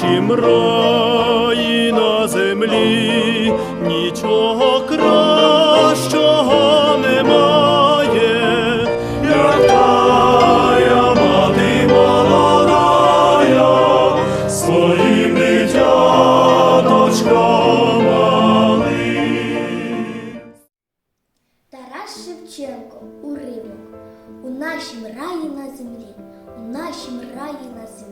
нашім раї на землі нічого кращого немає, як тая мати своїм дитяточком малим. Тарас Шевченко уривок. У нашім раї на землі, у нашім раї на землі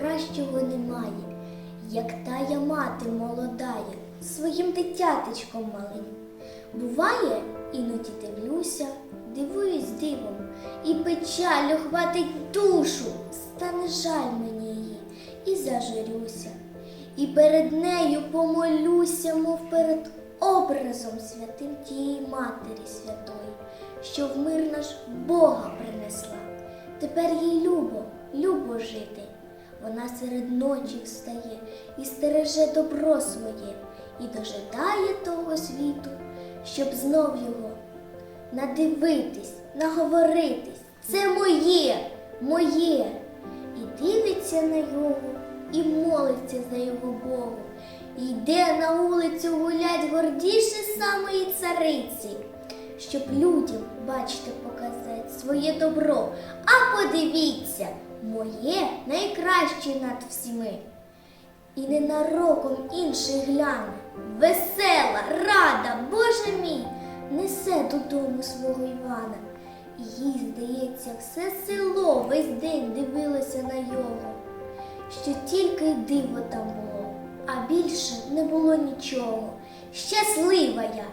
кращого немає, як тая мати молодая, своїм дитяточком малим. Буває, іноді дивлюся, дивуюсь дивом, і печаль охватить душу, стане жаль мені її, і зажурюся, і перед нею помолюся, мов перед образом святим тієї Матері Святої, що в мир наш Бога принесла. Тепер їй любо, любо жити. Вона серед ночі встає і стереже добро своє, і дожидає того світу, щоб знов його надивитись, наговоритись. Це моє, моє. І дивиться на його, і молиться за його Богу. І йде на вулицю гулять гордіше самої цариці, щоб людям, бачите, показати своє добро. А подивіться, моє найкраще над всіми. І ненароком інший гляне, весела, рада, Боже мій, несе додому свого Івана. І їй, здається, все село весь день дивилося на його, що тільки й диво там було, а більше не було нічого. Щаслива я,